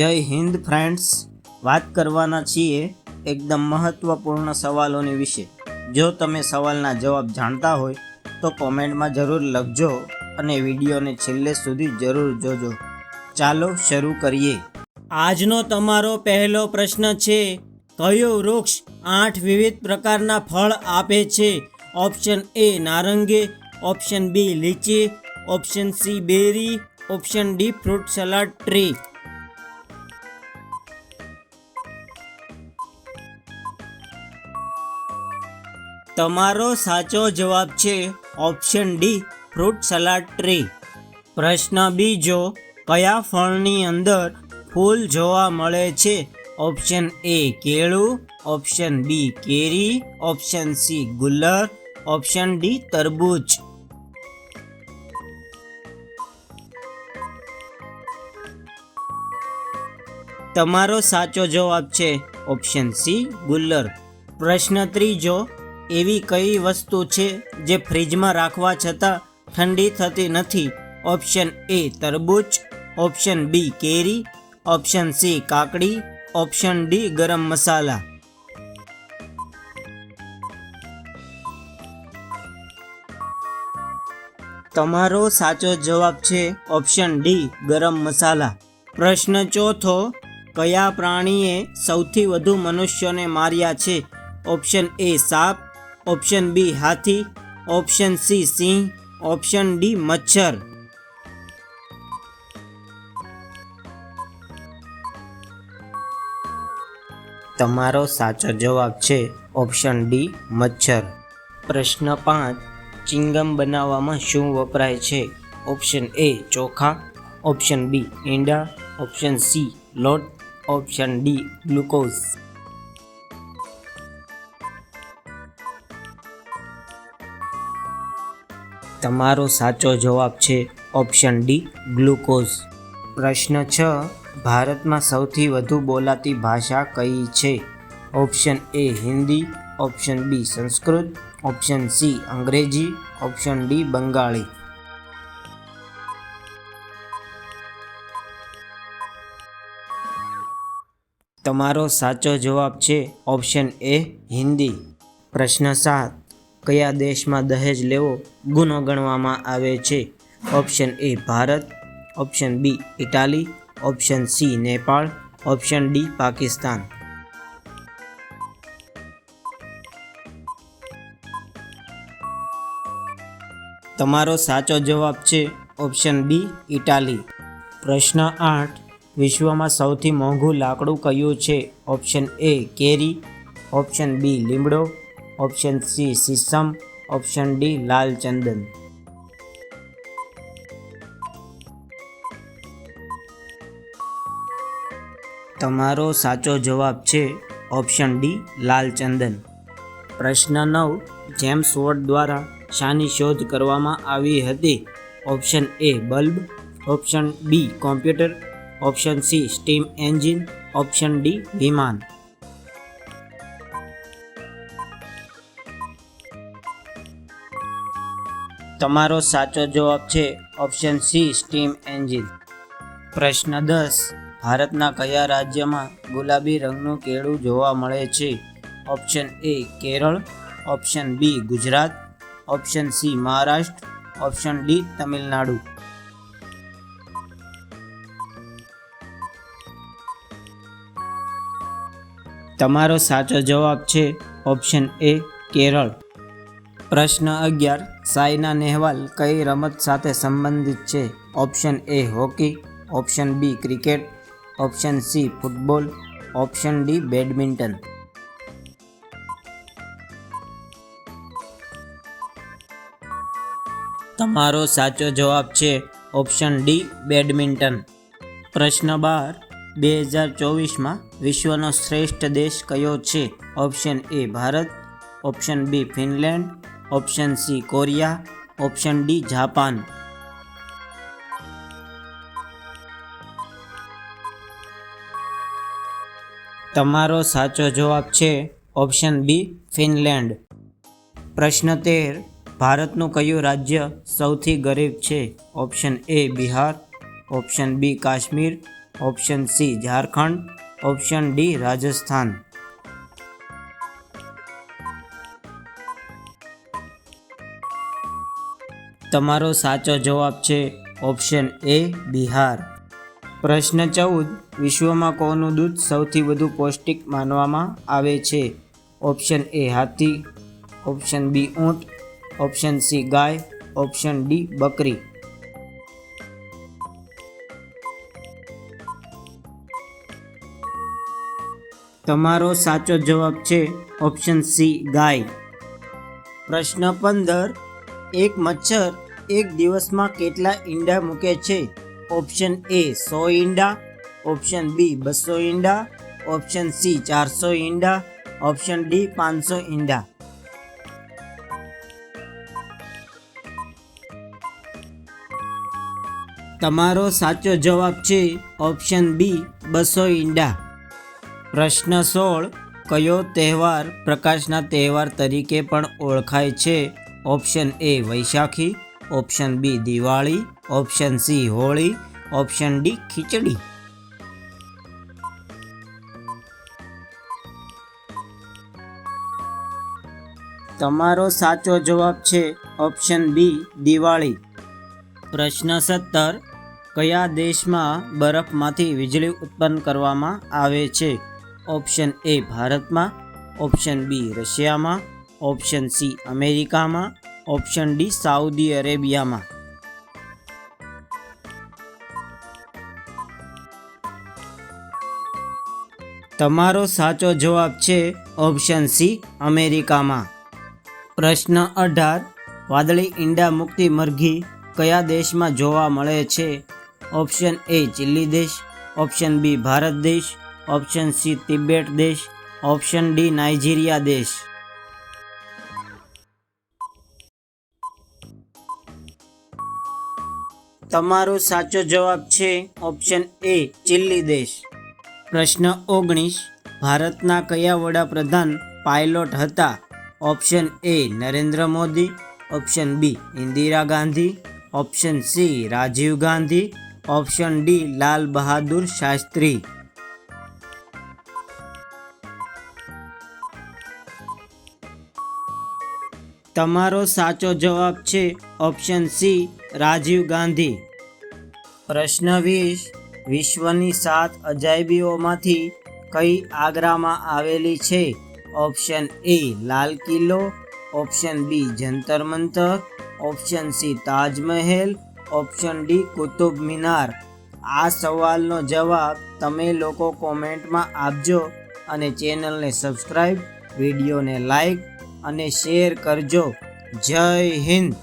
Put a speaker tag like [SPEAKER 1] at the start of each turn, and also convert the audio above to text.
[SPEAKER 1] જય હિન્દ ફ્રેન્ડ્સ વાત કરવાના છીએ એકદમ મહત્વપૂર્ણ સવાલોની વિશે. જો તમે સવાલના જવાબ જાણતા હોય, તો કોમેન્ટમાં જરૂર લખજો અને વિડીયોને છેલ્લે સુધી જરૂર જોજો. ચાલો શરૂ કરીએ. આજનો તમારો પહેલો પ્રશ્ન છે, કયો વૃક્ષ આઠ વિવિધ પ્રકારના ફળ આપે છે? ઓપ્શન એ નારંગી, ઓપ્શન બી લીચી, option C berry, option D fruit salad tree. તમારો સાચો જવાબ છે option D, fruit salad tree. પ્રશ્ન બીજો, કયા ફળની અંદર ફૂલ જોવા મળે છે? ઓપ્શન એ, કેળું. ઓપ્શન બી, કેરી. ઓપ્શન સી, ગુલ્લર. ઓપ્શન ડી, તરબૂચ. તમારો સાચો જવાબ છે ઓપ્શન સી, ગુલ્લર. પ્રશ્ન ત્રીજો એવી કઈ વસ્તુ છે જે ફ્રીજમાં રાખવા છતાં ઠંડી થતી નથી? ઓપ્શન એ તરબૂચ, ઓપ્શન બી કેરી, ઓપ્શન સી કાકડી, ઓપ્શન ડી ગરમ મસાલા. તમારો સાચો જવાબ છે ઓપ્શન ડી ગરમ મસાલા. પ્રશ્ન ચોથો, કયા પ્રાણીએ સૌથી વધુ મનુષ્યોને માર્યા છે? ઓપ્શન એ સાપ ઓપ્શન બી હાથી, ઓપ્શન સી સિંહ, ઓપ્શન ડી મચ્છર. તમારો સાચો જવાબ છે ઓપ્શન ડી મચ્છર. પ્રશ્ન પાંચ, ચિંગમ બનાવવામાં શું વપરાય છે? ઓપ્શન એ ચોખા, ઓપ્શન બી ઈંડા, ઓપ્શન સી લોટ, ઓપ્શન ડી ગ્લુકોઝ. તમારો સાચો જવાબ છે ઓપ્શન ડી ગ્લુકોઝ. પ્રશ્ન છ, ભારતમાં સૌથી વધુ બોલાતી ભાષા કઈ છે? Option A Hindi, option B Sanskrit, option C Angrezi, option D Bangali. તમારો સાચો જવાબ છે ઓપ્શન એ હિન્દી. પ્રશ્ન સાત કયા દેશમાં દહેજ લેવો ગુનો ગણવામાં આવે છે? Option A Bharat, option B Italy, option C Nepal, option D Pakistan. તમારો સાચો જવાબ છે ઓપ્શન બી ઇટાલી. પ્રશ્ન આઠ. વિશ્વમાં સૌથી મોંઘું લાકડું કયું છે? ઓપ્શન એ કેરી, ઓપ્શન બી લીમડો ઓપ્શન સી સીસમ ઓપ્શન ડી લાલ ચંદન તમારો સાચો જવાબ છે ઓપ્શન ડી લાલ ચંદન પ્રશ્ન નવ, જેમ્સ વોટ દ્વારા શાની શોધ કરવામાં આવી હતી? Option A bulb, option B computer, option C steam engine, option D વિમાન. તમારો સાચો જવાબ છે ઓપ્શન સી સ્ટીમ એન્જિન પ્રશ્ન દસ, ભારતના કયા રાજ્યમાં ગુલાબી રંગનું કેળું જોવા મળે છે? Option A Kerala. Option B Gujarat. Option C Maharashtra. Option D Tamil Nadu. તમારો સાચો જવાબ છે ઓપ્શન એ કેરળ. પ્રશ્ન અગિયાર. સાયના નેહવાલ કઈ રમત સાથે સંબંધિત છે? Option A hockey, option B cricket, option C football, option D badminton. તમારો સાચો જવાબ છે ઓપ્શન ડી બેડમિન્ટન. પ્રશ્ન બાર. બે હજાર ચોવીસમાં વિશ્વનો શ્રેષ્ઠ દેશ કયો છે? Option A Bharat, option B Finland option C Korea, option D Japan. તમારો સાચો જવાબ છે ઓપ્શન બી ફિનલેન્ડ. પ્રશ્ન તેર, ભારતનું કયું રાજ્ય સૌથી ગરીબ છે? Option A Bihar, option B Kashmir, option C Jharkhand, option D Rajasthan. તમારો સાચો જવાબ છે ઓપ્શન એ બિહાર. પ્રશ્ન ચૌદ, વિશ્વમાં કોનું દૂધ સૌથી વધુ પૌષ્ટિક માનવામાં આવે છે? ઓપ્શન એ હાથી, ઓપ્શન બી ઊંટ, ઓપ્શન સી ગાય, ઓપ્શન ડી બકરી. તમારો સાચો જવાબ છે ઓપ્શન સી ગાય. પ્રશ્ન પંદર એક મચ્છર એક દિવસમાં કેટલા ઈંડા મૂકે છે? ઓપ્શન એ સો ઈંડા, ઓપ્શન બી બસો ઈંડા, ઓપ્શન સી ચારસો ઈંડા, ઓપ્શન ડી પાંચસો ઈંડા. તમારો સાચો જવાબ છે ઓપ્શન બી બસો ઈંડા. પ્રશ્ન સોળ, કયો તહેવાર પ્રકાશના તહેવાર તરીકે પણ ઓળખાય છે? Option A Vaishakhi, option B Diwali, option C Holi, option D Khichdi. તમારો સાચો જવાબ છે ઓપ્શન બી દિવાળી. પ્રશ્ન સત્તર, કયા દેશમાં બરફમાંથી વીજળી ઉત્પન્ન કરવામાં આવે છે? ઓપ્શન એ ભારતમાં, ઓપ્શન બી રશિયામાં ઓપ્શન સી, અમેરિકામાં. ઓપ્શન ડી, સાઉદી અરેબિયામાં. તમારો સાચો જવાબ છે ઓપ્શન સી, અમેરિકામાં. પ્રશ્ન અઢાર, વાદળી ઈંડા મુક્તિ મરઘી કયા દેશમાં જોવા મળે છે? ઓપ્શન એ, ચીલી દેશ. ઓપ્શન બી, ભારત દેશ. ઓપ્શન સી, તિબેટ દેશ. ઓપ્શન ડી, નાઇજીરિયા દેશ. તમારો સાચો જવાબ છે ઓપ્શન એ ચિલ્લી દેશ. પ્રશ્ન ઓગણીસ, ભારતના કયા વડાપ્રધાન પાયલોટ હતા? Option A Narendra Modi, option B Indira Gandhi, option C Rajiv Gandhi, option D Lal Bahadur Shastri. તમારો સાચો જવાબ છે ઓપ્શન સી રાજીવ ગાંધી. પ્રશ્ન વીસ, વિશ્વની સાત અજાયબીઓમાંથી કઈ આગ્રામાં આવેલી છે? ઓપ્શન એ લાલ કિલ્લો. Option B Jantar Mantar. Option C Taj Mahal. Option D Qutub Minar. આ સવાલનો જવાબ તમે લોકો કોમેન્ટમાં આપજો અને ચેનલને સબસ્ક્રાઈબ વિડીયોને લાઈક અને શેર કરજો. જય હિન્દ.